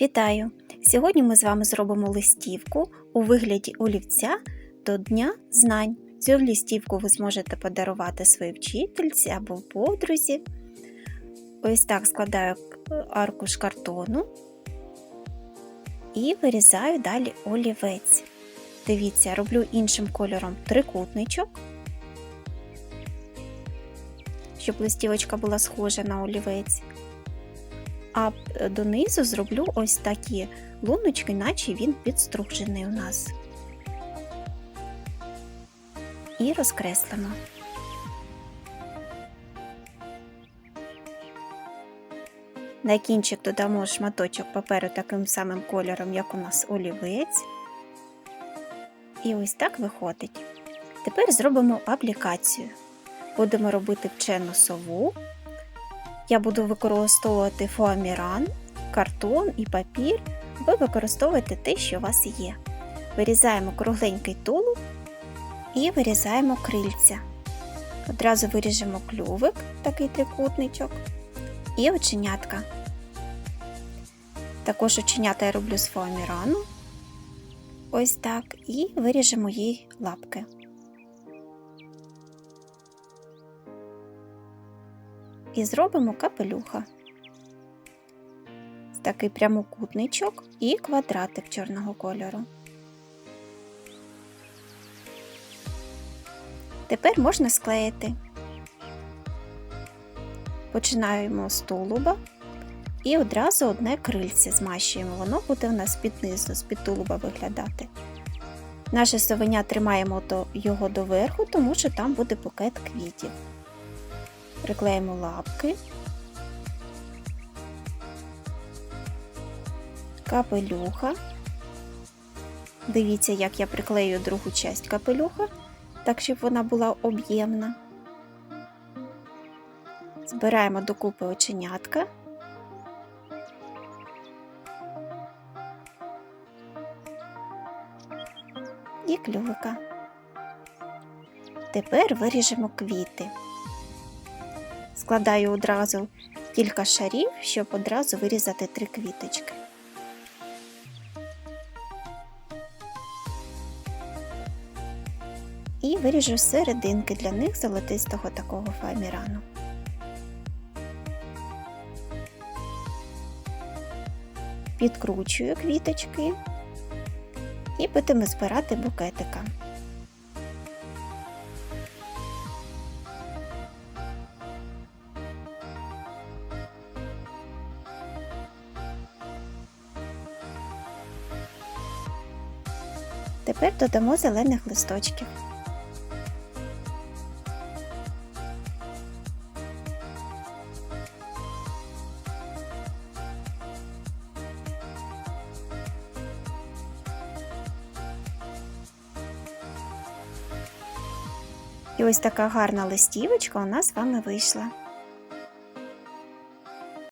Вітаю! Сьогодні ми з вами зробимо листівку у вигляді олівця до Дня знань. Цю листівку ви зможете подарувати своїй вчительці або подрузі. Ось так складаю аркуш картону і вирізаю далі олівець. Дивіться, роблю іншим кольором трикутничок, щоб листівочка була схожа на олівець. А донизу зроблю ось такі луночки, наче він підстружений у нас. І розкреслимо. На кінчик додамо шматочок паперу таким самим кольором, як у нас олівець. І ось так виходить. Тепер зробимо аплікацію. Будемо робити вчену сову. Я буду використовувати фоаміран, картон і папір. Ви використовуєте те, що у вас є. Вирізаємо кругленький тулуб і вирізаємо крильця. Одразу виріжемо клювик, такий трикутничок, і оченятка. Також оченята я роблю з фоамірану. Ось так, і виріжемо їй лапки. І зробимо капелюха. Такий прямокутничок і квадратик чорного кольору. Тепер можна склеїти. Починаємо з тулуба і одразу одне крильце змащуємо. Воно буде у нас під низу, з під тулуба виглядати. Наше совеня тримаємо його доверху, тому що там буде букет квітів. Приклеїмо лапки, капелюха. Дивіться, як я приклею другу часть капелюха, так щоб вона була об'ємна. Збираємо докупи оченятка. І клювика. Тепер виріжемо квіти. Складаю одразу кілька шарів, щоб одразу вирізати три квіточки. І виріжу серединки для них золотистого такого фоамірану. Підкручую квіточки і будемо збирати букетика. Тепер додамо зелених листочків. І ось така гарна листівочка у нас з вами вийшла.